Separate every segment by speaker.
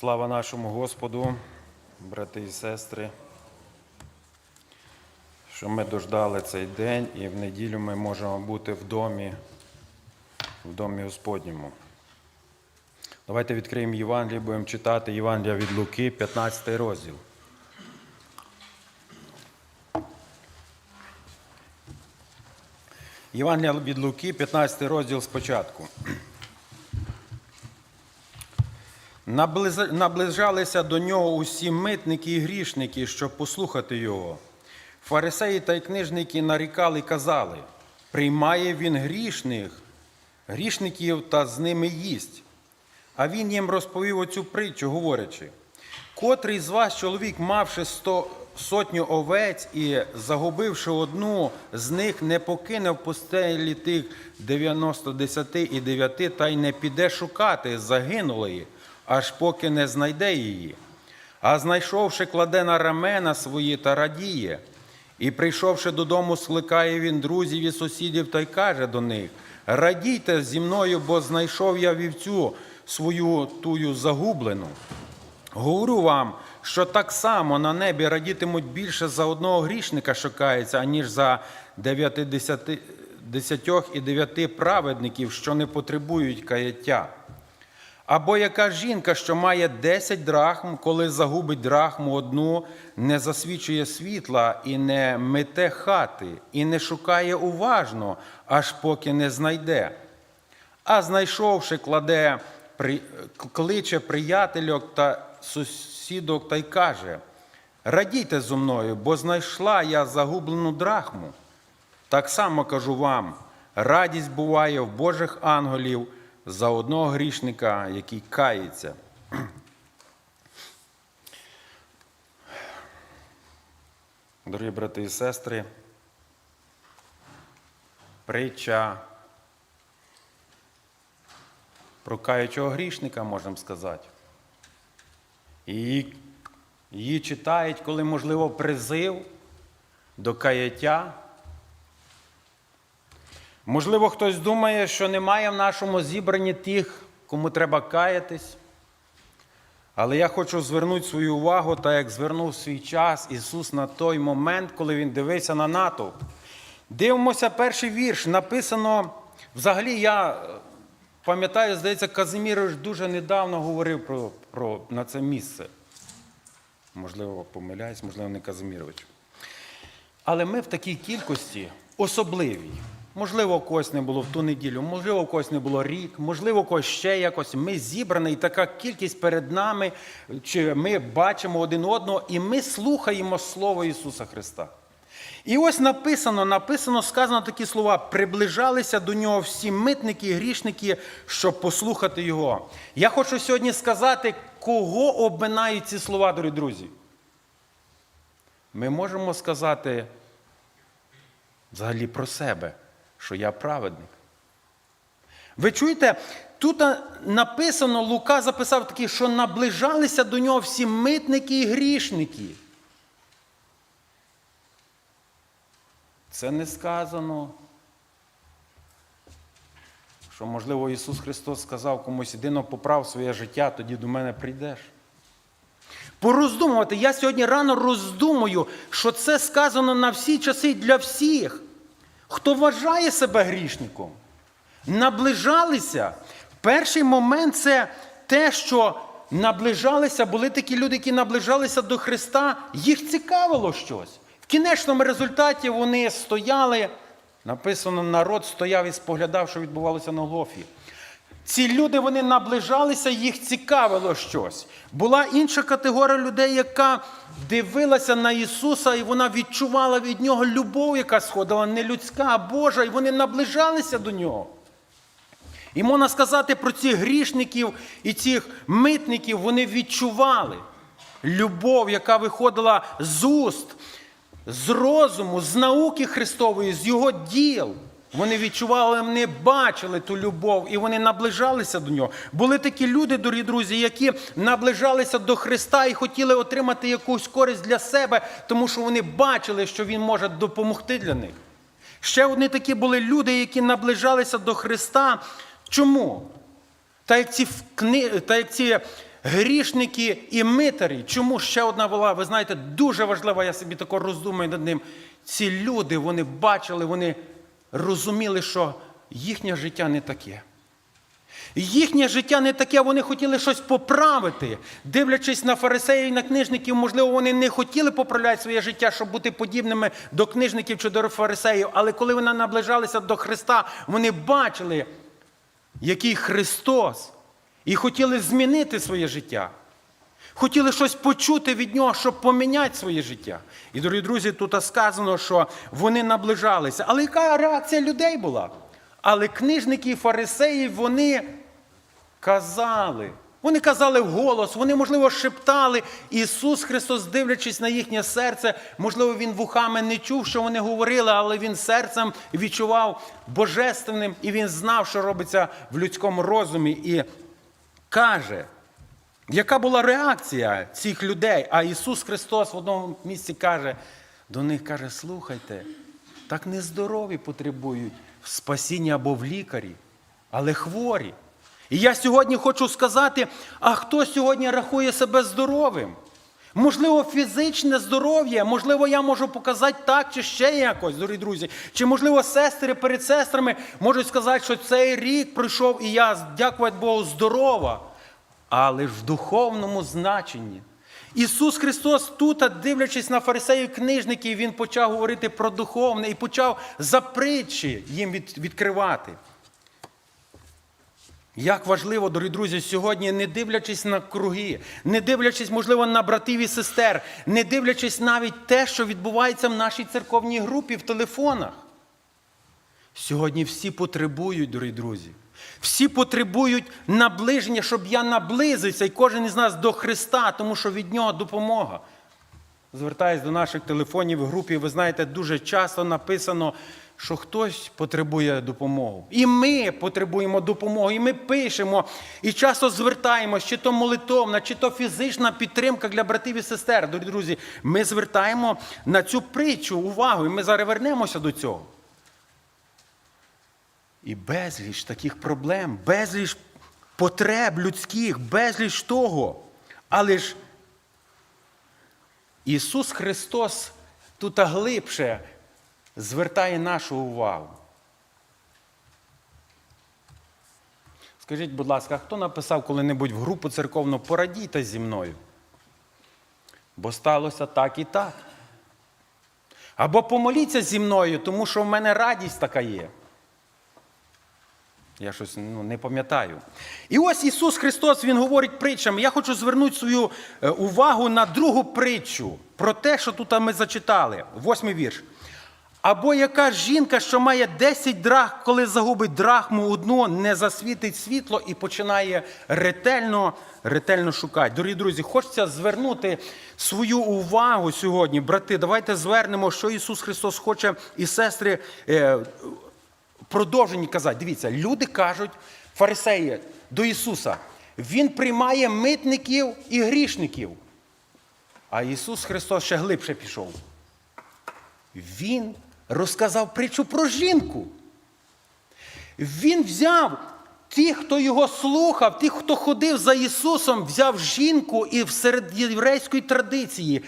Speaker 1: Слава нашому Господу, брати і сестри, що ми дождали цей день і в неділю ми можемо бути в домі, в домі Господньому. Давайте відкриємо Євангеліє, будемо читати Євангелія від Луки, 15 розділ. Євангелія від Луки, 15 розділ спочатку. Наближалися до нього усі митники і грішники, щоб послухати його. Фарисеї та й книжники нарікали казали: приймає він грішних, грішників та з ними їсть. А він їм розповів оцю притчу, говорячи: котрий з вас чоловік, мавши сто, сотню овець і загубивши одну з них, не покине в пустелі тих 90 десяти і дев'яти, та й не піде шукати загинулої, аж поки не знайде її. А знайшовши, кладе на рамена свої та радіє. І прийшовши додому, скликає він друзів і сусідів та й каже до них: Радійте зі мною, бо знайшов я вівцю свою тую загублену. Говорю вам, що так само на небі радітимуть більше за одного грішника, що кається, аніж за дев'ятидесяти- десятьох і дев'яти праведників, що не потребують каяття. Або яка жінка, що має 10 драхм, коли загубить драхму одну, не засвічує світла і не мете хати, і не шукає уважно, аж поки не знайде. А знайшовши, кладе, кличе приятельок та сусідок та й каже: Радійте зо мною, бо знайшла я загублену драхму. Так само кажу вам: радість буває в Божих ангелів за одного грішника, який кається. Дорогі брати і сестри, притча про каючого грішника, можемо сказати. І Її, її читають, коли, можливо, призив до каяття. Можливо, хтось думає, що немає в нашому зібранні тих, кому треба каятись. Але я хочу звернути свою увагу, так як звернув свій час Ісус на той момент, коли Він дивився на натовп. Дивимося перший вірш. Написано, взагалі, я е, пам'ятаю, здається, Казимірович дуже недавно говорив про, про, на це місце. Можливо, помиляюсь, можливо, не Казимірович. Але ми в такій кількості особливій. Можливо, когось не було в ту неділю, можливо, когось не було рік, можливо, когось ще якось. Ми зібрані, і така кількість перед нами, чи ми бачимо один одного, і ми слухаємо Слово Ісуса Христа. І ось написано, написано, сказано такі слова: приближалися до нього всі митники і грішники, щоб послухати Його. Я хочу сьогодні сказати, кого обминають ці слова, дорогі друзі. Ми можемо сказати взагалі про себе, що я праведник. Ви чуєте, тут написано, Лука записав такі, що наближалися до нього всі митники і грішники. Це не сказано. Що, можливо, Ісус Христос сказав комусь, іди но поправ своє життя, тоді до мене прийдеш. Пороздумувати. Я сьогодні рано роздумую, що це сказано на всі часи для всіх, хто вважає себе грішником. Наближалися. Перший момент це те, що наближалися, були такі люди, які наближалися до Христа, їх цікавило щось. В кінечному результаті вони стояли, написано, народ стояв і споглядав, що відбувалося на Голгофі. Ці люди вони наближалися, їх цікавило щось. Була інша категорія людей, яка дивилася на Ісуса, і вона відчувала від нього любов, яка сходила не людська, а Божа, і вони наближалися до нього. І можна сказати про цих грішників і цих митників, вони відчували любов, яка виходила з уст, з розуму, з науки Христової, з Його діл. Вони відчували, вони бачили ту любов, і вони наближалися до нього. Були такі люди, дорогі друзі, які наближалися до Христа і хотіли отримати якусь користь для себе, тому що вони бачили, що Він може допомогти для них. Ще одні такі були люди, які наближалися до Христа. Чому? Та як ці, кни... Та як ці грішники і митарі. Чому ще одна була, ви знаєте, дуже важлива, я собі тако роздумаю над ним. Ці люди, вони бачили, вони розуміли, що їхнє життя не таке. Їхнє життя не таке, вони хотіли щось поправити. Дивлячись на фарисеїв і на книжників, можливо, вони не хотіли поправляти своє життя, щоб бути подібними до книжників чи до фарисеїв. Але коли вони наближалися до Христа, вони бачили, який Христос, і хотіли змінити своє життя. Хотіли щось почути від нього, щоб поміняти своє життя. І, дорогі друзі, тут сказано, що вони наближалися. Але яка реакція людей була? Але книжники і фарисеї, вони казали. Вони казали вголос, вони, можливо, шептали. Ісус Христос, дивлячись на їхнє серце, можливо, Він вухами не чув, що вони говорили, але Він серцем відчував божественним, і Він знав, що робиться в людському розумі, і каже, яка була реакція цих людей? А Ісус Христос в одному місці каже, до них каже, слухайте, так нездорові потребують в спасінні або в лікарі, але хворі. І я сьогодні хочу сказати, а хто сьогодні рахує себе здоровим? Можливо, фізичне здоров'я, можливо, я можу показати так чи ще якось, дорогі друзі. Чи, можливо, сестри перед сестрами можуть сказати, що цей рік пройшов і я, дякувати Богу, здорова. Але ж в духовному значенні. Ісус Христос тут, дивлячись на фарисеїв книжників, Він почав говорити про духовне і почав за притчі їм відкривати. Як важливо, дорогі друзі, сьогодні, не дивлячись на круги, не дивлячись, можливо, на братів і сестер, не дивлячись навіть те, що відбувається в нашій церковній групі в телефонах. Сьогодні всі потребують, дорогі друзі. Всі потребують наближення, щоб я наблизився, і кожен із нас до Христа, тому що від Нього допомога. Звертаюсь до наших телефонів в групі, ви знаєте, дуже часто написано, що хтось потребує допомоги. І ми потребуємо допомоги, і ми пишемо, і часто звертаємось, чи то молитовна, чи то фізична підтримка для братів і сестер. Дорогі друзі, ми звертаємо на цю притчу увагу, і ми зараз вернемося до цього. І безліч таких проблем, безліч потреб людських, безліч того. Але ж Ісус Христос тут глибше звертає нашу увагу. Скажіть, будь ласка, хто написав коли-небудь в групу церковну порадійте зі мною? Бо сталося так і так. Або помоліться зі мною, тому що в мене радість така є. Я щось ну, не пам'ятаю. І ось Ісус Христос Він говорить притчами. Я хочу звернути свою е, увагу на другу притчу про те, що тут ми зачитали. Восьмий вірш. Або яка жінка, що має 10 драх, коли загубить драхму одну, не засвітить світло і починає ретельно, ретельно шукати. Дорогі друзі, хочеться звернути свою увагу сьогодні, брати. Давайте звернемо, що Ісус Христос хоче і сестри. Продовжені казати. Дивіться, люди кажуть, фарисеї до Ісуса, Він приймає митників і грішників. А Ісус Христос ще глибше пішов. Він розказав притчу про жінку. Він взяв тих, хто його слухав, тих, хто ходив за Ісусом, взяв жінку і серед єврейської традиції,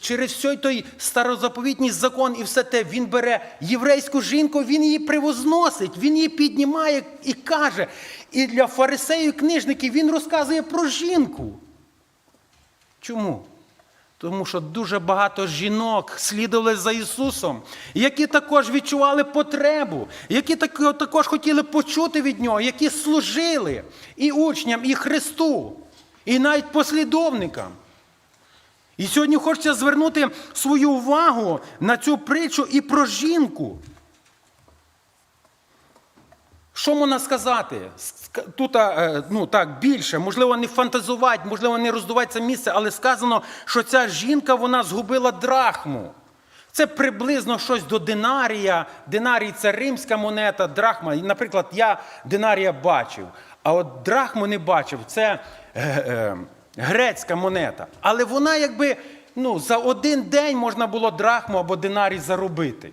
Speaker 1: через всій той старозаповітній закон і все те, він бере єврейську жінку, він її привозносить, він її піднімає і каже. І для фарисеїв книжників він розказує про жінку. Чому? Тому що дуже багато жінок слідували за Ісусом, які також відчували потребу, які також хотіли почути від Нього, які служили і учням, і Христу, і навіть послідовникам. І сьогодні хочеться звернути свою увагу на цю притчу і про жінку. Що можна сказати? Тут е, ну, так, більше, можливо, не фантазувати, можливо, не роздувати це місце, але сказано, що ця жінка вона згубила драхму. Це приблизно щось до динарія. Динарій це римська монета, драхма. Наприклад, я динарія бачив, а от драхму не бачив. Це е, е, грецька монета. Але вона якби ну, за один день можна було драхму або динарій заробити.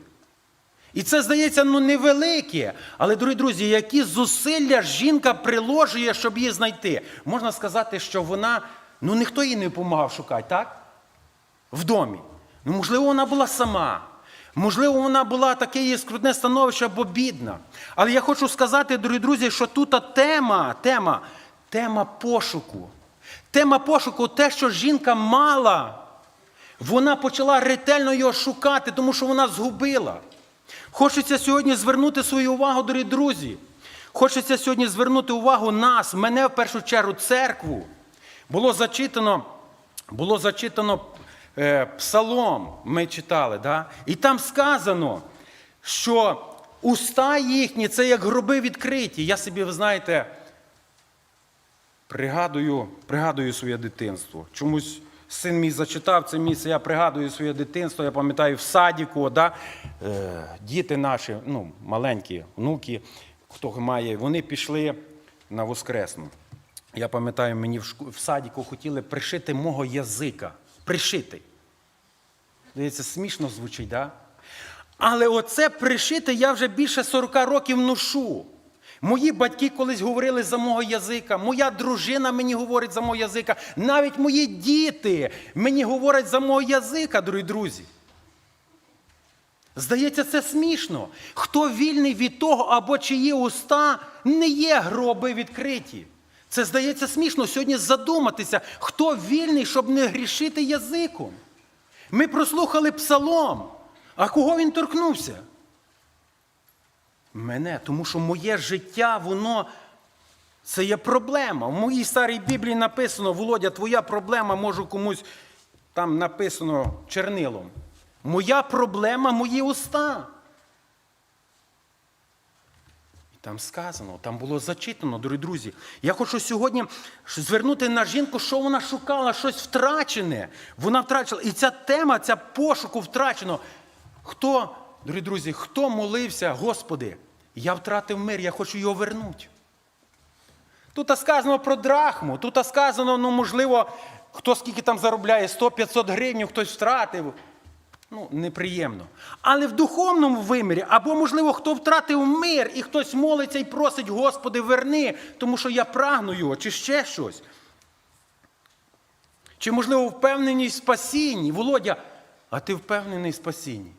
Speaker 1: І це здається ну, невелике. Але, дорогі друзі, які зусилля жінка приложує, щоб її знайти. Можна сказати, що вона, ну ніхто їй не допомагав шукати, так? В домі. Ну, можливо, вона була сама. Можливо, вона була таке її скрутне становище або бідна. Але я хочу сказати, дорогі друзі, що тут тема, тема, тема пошуку. Тема пошуку, те, що жінка мала, вона почала ретельно його шукати, тому що вона згубила. Хочеться сьогодні звернути свою увагу, дорогі друзі. Хочеться сьогодні звернути увагу нас, мене в першу чергу, церкву. Було зачитано, було зачитано е, псалом, ми читали, да? і там сказано, що уста їхні це як гроби відкриті. Я собі, ви знаєте, пригадую, пригадую своє дитинство. Чомусь син мій зачитав це місце, я пригадую своє дитинство, я пам'ятаю в садіку, да? е, діти наші, ну, маленькі внуки, хто має, вони пішли на Воскресну. Я пам'ятаю, мені в, шку... в садіку хотіли пришити мого язика. Пришити. Здається, смішно звучить, да? Але оце пришити я вже більше 40 років ношу. Мої батьки колись говорили за мого язика, моя дружина мені говорить за мого язика, навіть мої діти мені говорять за мого язика, дорогі друзі. Здається, це смішно. Хто вільний від того, або чиї уста не є гроби відкриті. Це здається смішно сьогодні задуматися, хто вільний, щоб не грішити язиком. Ми прослухали псалом. А кого він торкнувся? Мене, тому що моє життя, воно це є проблема. В моїй старій Біблії написано, Володя, твоя проблема, можу комусь там написано чернилом. Моя проблема мої уста. Там сказано, там було зачитано, дорогі друзі. Я хочу сьогодні звернути на жінку, що вона шукала, щось втрачене. Вона втрачила. І ця тема, ця пошуку втрачено. Хто, дорогі друзі, хто молився, Господи, я втратив мир, я хочу його вернути. Тут сказано про драхму, тут сказано, ну, можливо, хто скільки там заробляє, 100-500 гривень, хтось втратив. Ну, неприємно. Але в духовному вимірі, або, можливо, хто втратив мир, і хтось молиться і просить, Господи, верни, тому що я прагну його, чи ще щось. Чи, можливо, впевненість в спасінні. Володя, а ти впевнений в спасінні?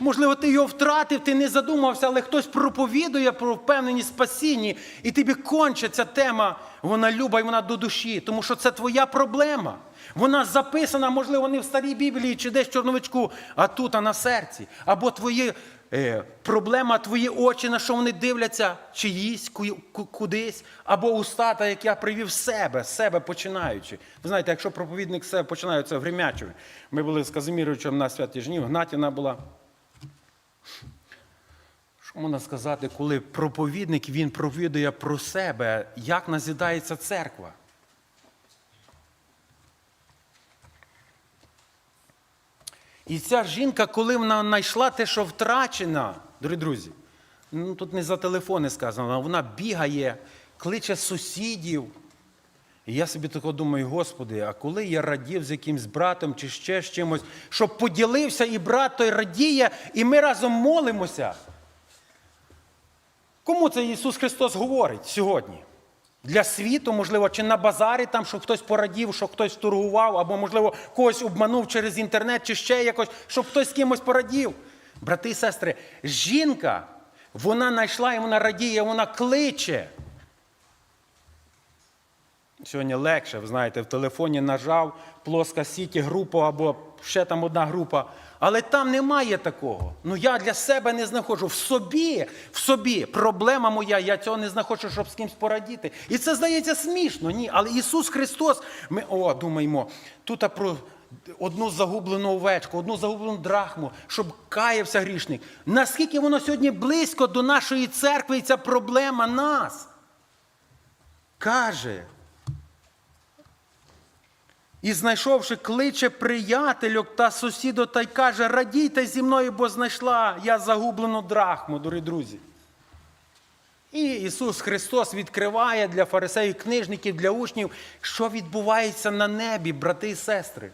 Speaker 1: Можливо, ти його втратив, ти не задумався, але хтось проповідує про впевненість в спасінні, і тобі конче ця тема, вона люба і вона до душі, тому що це твоя проблема. Вона записана, можливо, не в старій Біблії чи десь в чорновичку, а тут, а на серці. Або твої е, проблема, твої очі, на що вони дивляться, чиїсь ку- кудись, або уста, та як я привів себе, себе починаючи. Ви знаєте, якщо проповідник себе починає, це в. Ми були з Казиміровичем на святі жнів, Гнатіна була. Що можна сказати, коли проповідник він проповідує про себе, як назідається церква? І ця жінка, коли вона знайшла те, що втрачена, дорогі друзі, ну тут не за телефони сказано, вона бігає, кличе сусідів. І я собі тако думаю, Господи, а коли я радів з якимсь братом чи ще з чимось, щоб поділився, і брат той радіє, і ми разом молимося. Кому це Ісус Христос говорить сьогодні? Для світу, можливо, чи на базарі, там, щоб хтось порадів, щоб хтось торгував, або, можливо, когось обманув через інтернет, чи ще якось, щоб хтось з кимось порадів. Брати і сестри, жінка, вона знайшла і вона радіє, вона кличе. Сьогодні легше, ви знаєте, в телефоні нажав плоска сіті групу або ще там одна група. Але там немає такого. Ну я для себе не знаходжу. В собі, в собі проблема моя, я цього не знаходжу, щоб з кимось порадіти. І це здається смішно. Ні. Але Ісус Христос, ми о, думаємо, тут про одну загублену овечку, одну загублену драхму, щоб каявся грішник. Наскільки воно сьогодні близько до нашої церкви, і ця проблема нас каже. І знайшовши, кличе приятельок та сусіду та й каже, радійте зі мною, бо знайшла я загублену драхму, дорогі друзі. І Ісус Христос відкриває для фарисеїв, книжників, для учнів, що відбувається на небі, брати і сестри.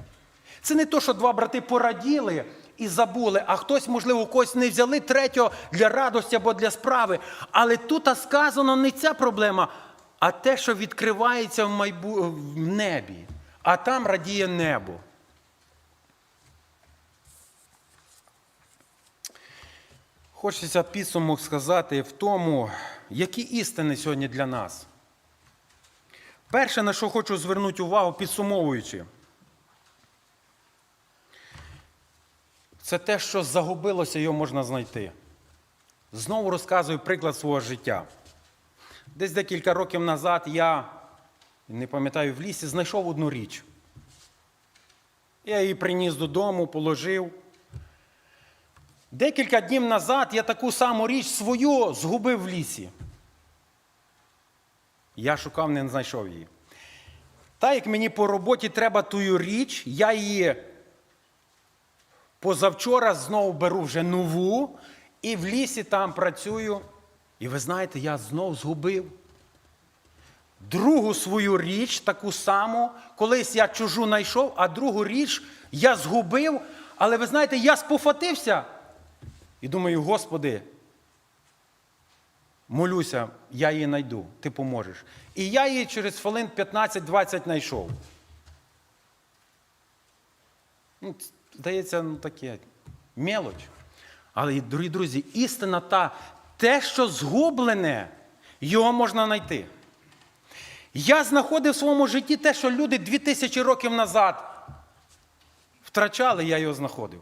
Speaker 1: Це не то, що два брати пораділи і забули, а хтось, можливо, когось не взяли третього для радості або для справи. Але тут сказано не ця проблема, а те, що відкривається в, майбу... в небі, а там радіє небо. Хочеться підсумок сказати в тому, які істини сьогодні для нас. Перше, на що хочу звернути увагу, підсумовуючи, це те, що загубилося, його можна знайти. Знову розказую приклад свого життя. Десь декілька років назад я, не пам'ятаю, в лісі знайшов одну річ. Я її приніс додому, положив. Декілька днів назад я таку саму річ свою згубив в лісі. Я шукав, не знайшов її. Та як мені по роботі треба тую річ, я її позавчора знову беру вже нову і в лісі там працюю. І ви знаєте, я знов згубив. Другу свою річ, таку саму, колись я чужу знайшов, а другу річ я згубив, але ви знаєте, я спофатився. І думаю, Господи, молюся, я її знайду, ти поможеш. І я її через хвилин 15-20 знайшов. Ну, здається, ну таке мелоч. Але, дорогі друзі, істина та, те, що згублене, його можна знайти. Я знаходив в своєму житті те, що люди 2000 років назад втрачали, я його знаходив.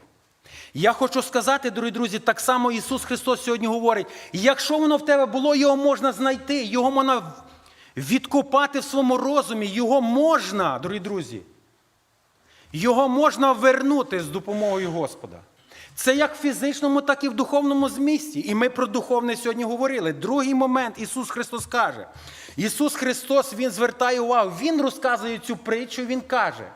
Speaker 1: Я хочу сказати, дорогі друзі, так само Ісус Христос сьогодні говорить: якщо воно в тебе було, його можна знайти, його можна відкопати в своєму розумі, його можна, дорогі друзі, його можна вернути з допомогою Господа. Це як в фізичному, так і в духовному змісті. І ми про духовне сьогодні говорили. Другий момент Ісус Христос каже. Ісус Христос Він звертає увагу, Він розказує цю притчу, Він каже.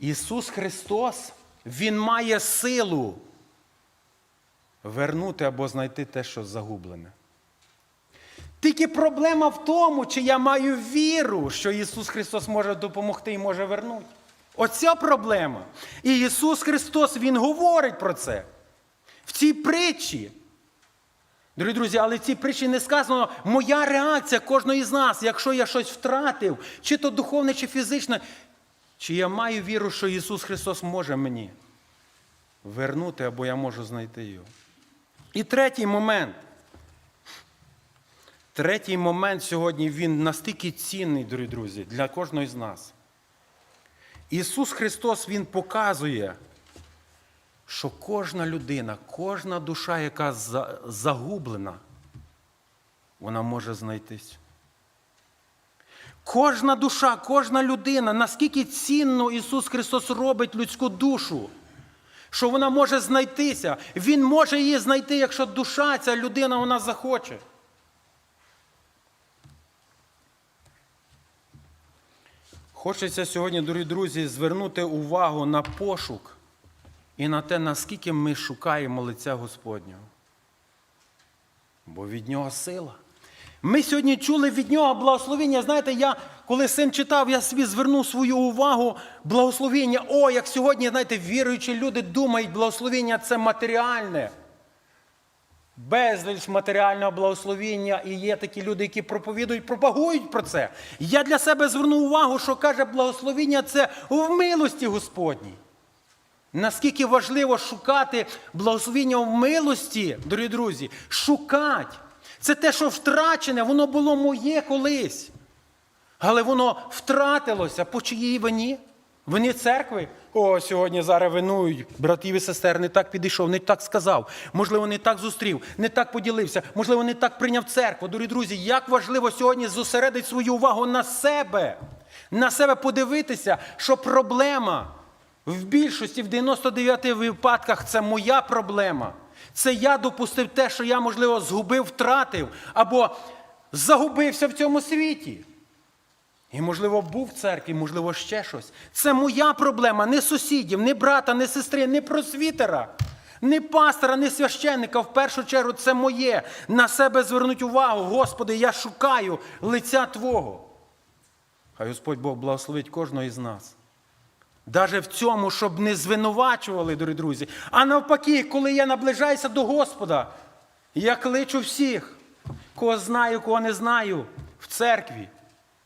Speaker 1: Ісус Христос, Він має силу вернути або знайти те, що загублене. Тільки проблема в тому, чи я маю віру, що Ісус Христос може допомогти і може вернути. Оця проблема. І Ісус Христос, Він говорить про це. В цій притчі. Дорогі друзі, але в цій притчі не сказано моя реакція кожної з нас, якщо я щось втратив, чи то духовне, чи фізичне, чи я маю віру, що Ісус Христос може мені вернути, або я можу знайти його. І третій момент. Третій момент сьогодні він настільки цінний, дорогі друзі, для кожного з нас. Ісус Христос Він показує, що кожна людина, кожна душа, яка загублена, вона може знайтись. Кожна душа, кожна людина, наскільки цінно Ісус Христос робить людську душу, що вона може знайтися. Він може її знайти, якщо душа, ця людина вона захоче. Хочеться сьогодні, дорогі друзі, звернути увагу на пошук і на те, наскільки ми шукаємо лиця Господнього. Бо від нього сила. Ми сьогодні чули від нього благословення. Знаєте, я, коли син читав, я собі звернув свою увагу благословення. О, як сьогодні, знаєте, віруючі люди думають, благословення це матеріальне. Безліч матеріального благословення, і є такі люди, які проповідують, пропагують про це. Я для себе звернув увагу, що каже, благословення це в милості Господній. Наскільки важливо шукати благословення в милості, дорогі друзі, шукати. Це те, що втрачене, воно було моє колись. Але воно втратилося по чиїй вині? Вині церкви. О, сьогодні зараз винують братів і сестер, не так підійшов, не так сказав. Можливо, не так зустрів, не так поділився, можливо, не так прийняв церкву. Дорогі друзі, як важливо сьогодні зосередити свою увагу на себе, на себе подивитися, що проблема в більшості, в 99 випадках, це моя проблема. Це я допустив те, що я, можливо, згубив, втратив або загубився в цьому світі. І, можливо, був в церкві, можливо, ще щось. Це моя проблема, не сусідів, не брата, не сестри, не просвітера, не пастора, не священника. В першу чергу це моє. На себе звернуть увагу. Господи, я шукаю лиця Твого. Хай Господь Бог благословить кожного із нас. Даже в цьому, щоб не звинувачували, дорогі друзі. А навпаки, коли я наближаюся до Господа, я кличу всіх, кого знаю, кого не знаю, в церкві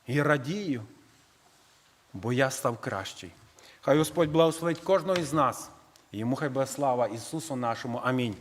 Speaker 1: і радію, бо я став кращий. Хай Господь благословить кожного із нас. Йому хай буде слава Ісусу нашому. Амінь.